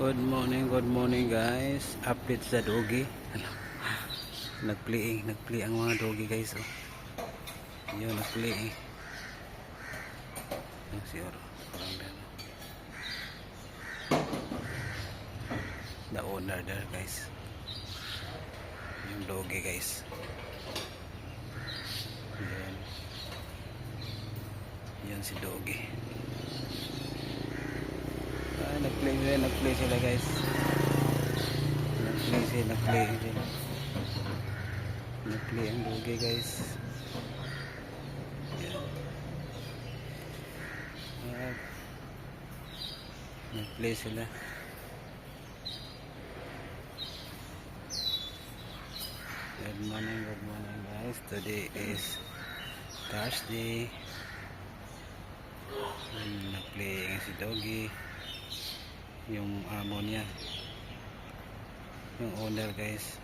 Good morning, good morning guys. Update sa dogi. Ano? Nagplay, nagplay ang mga dogi guys. Oh. Yun, nagplay. Yung si Oro. Parang. The owner there guys. Yung dogi guys. Yan. Yan si dogi. Nag-play sila, nag-play sila guys. Nag-play sila, nag-play sila. Nag-play ang doge guys. Yan. Ah, nag-play sila. Good morning, good morning guys. Today is Thursday. Nag-play si Doggy yung amo niya yung owner guys